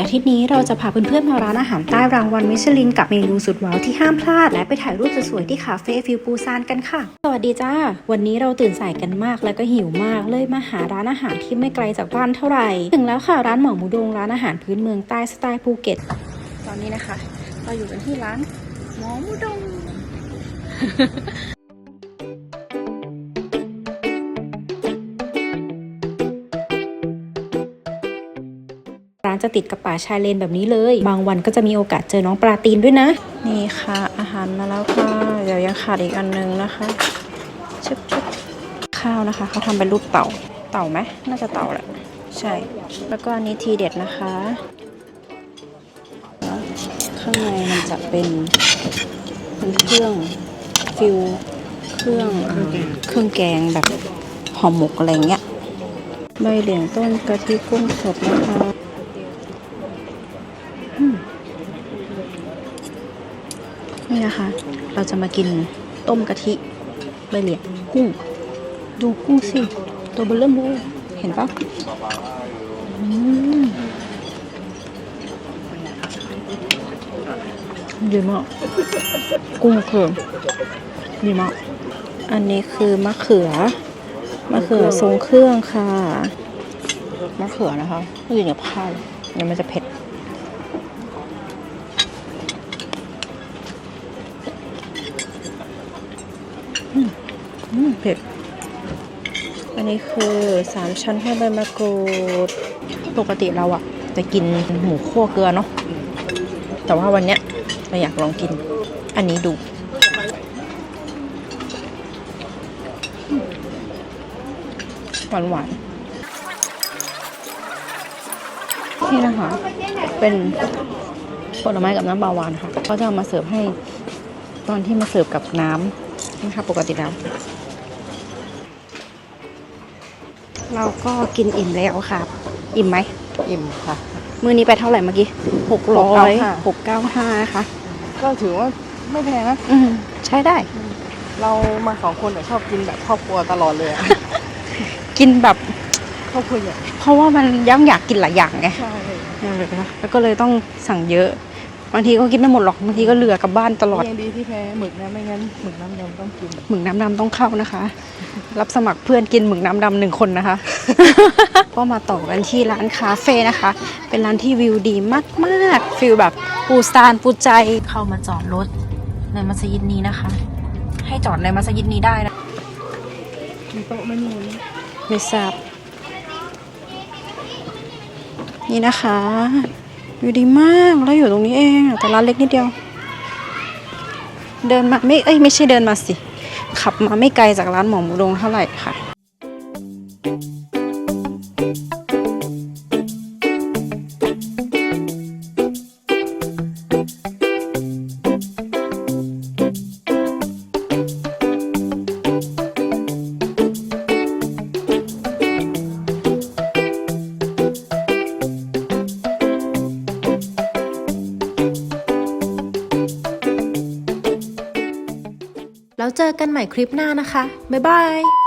อาทิตย์นี้เราจะพาเพื่อนๆมาร้านอาหารใต้รางวัลมิชลินกับเมนูสุดว้าวที่ห้ามพลาด และไปถ่ายรูปสวยๆที่คาเฟ่ฟิวปูซานกันค่ะ สวัสดีจ้า วันนี้เราตื่นสายกันมากและก็หิวมากเลยมาหาร้านอาหารที่ไม่ไกลจากบ้านเท่าไหร่ ถึงแล้วค่ะร้านหมอหมูดงร้านอาหารพื้นเมืองใต้สไตล์ภูเก็ต ตอนนี้นะคะ เราอยู่กันที่ร้านหมอหมูดงานจะติดกับป่าชายเลนแบบนี้เลย บางวันก็จะมีโอกาสเจอน้องปลาตีนด้วยนะ นี่ค่ะ อาหารมาแล้วค่ะ เดี๋ยวยังขาดอีกอันนึงนะคะชุบชุบข้าวนะคะเขาทำเป็นรูปเต่า เต่าไหมน่าจะเต่าแหละ ใช่ แล้วก็อันนี้ทีเด็ดนะคะ ข้างในมันจะเป็นเป็นเครื่องฟิวเครื่องเครื่องแกงแบบห่อหมกอะไรเงี้ยใบเหลียงต้นกะทิกุ้งสดนะคะ นี่นะคะ เราจะมากินต้มกะทิใบเหลียงกุ้ง ดูกุ้งสิ ตัวเบลเริ่มเลยเห็นปะอืมดีมาก กุ้งคือดีมาก อันนี้คือมะเขือ มะเขือทรงเครื่องค่ะ มะเขือนะคะไม่กินกับข้าวเดี๋ยวมันจะเผ็ด เผ็ด อันนี้คือสามชั้นให้ใบมะกรูด ปกติเราอะจะกินหมูคั่วเกลือเนาะ แต่ว่าวันเนี้ยเราอยากลองกิน อันนี้ดู หวานหวานๆนี่นะคะ เป็นผลไม้กับน้ำบาวานค่ะเขาจะเอามาเสิร์ฟให้ตอนที่มาเสิร์ฟกับน้ำนะคะปกติแล้ว เราก็กินอิ่มแล้วครับอิ่มไหม อิ่มค่ะ มือนี้ไปเท่าไหร่เมื่อกี้หกร้อยห695กเก้าห้านะคะ ก็ถือว่าไม่แพงนะ อืมใช้ได้ เรามาสองคนแต่ยชอบกินแบบครอบครัวตลอดเลยอะกินแบบครอบครัวใหญ่เพราะว่ามันย่ำอยากกินหลายอย่างไง ใช่เออแล้วก็เลยต้องสั่งเยอะ บางทีก็กินไม่หมดหรอกบางทีก็เหลือกลับบ้านตลอดยังดีที่แพ้หมึกนะไม่งั้นหมึกน้ำดำต้องกินหมึกน้ำดำต้องเข้านะคะ รับสมัครเพื่อนกินหมึกน้ำดำหนึ่งคนนะคะ ก็มาต่อกันที่ร้านคาเฟ่นะคะ เป็นร้านที่วิวดีมากๆฟิลแบบปูซานปูใจเข้ามาจอดรถในมัสยิดนี้นะคะ ให้จอดในมัสยิดนี้ได้นะมีโต๊ะไม่มีนี้ไม่ทราบนี่นะคะ อยู่ดีมากแล้วอยู่ตรงนี้เองแต่ร้านเล็กนิดเดียว เดินมาไม่เอ้ยไม่ใช่เดินมาสิ ขับมาไม่ไกลจากร้านหมอหมูดงเท่าไหร่ค่ะ แล้วเจอกันใหม่คลิปหน้านะคะ บ๊ายบาย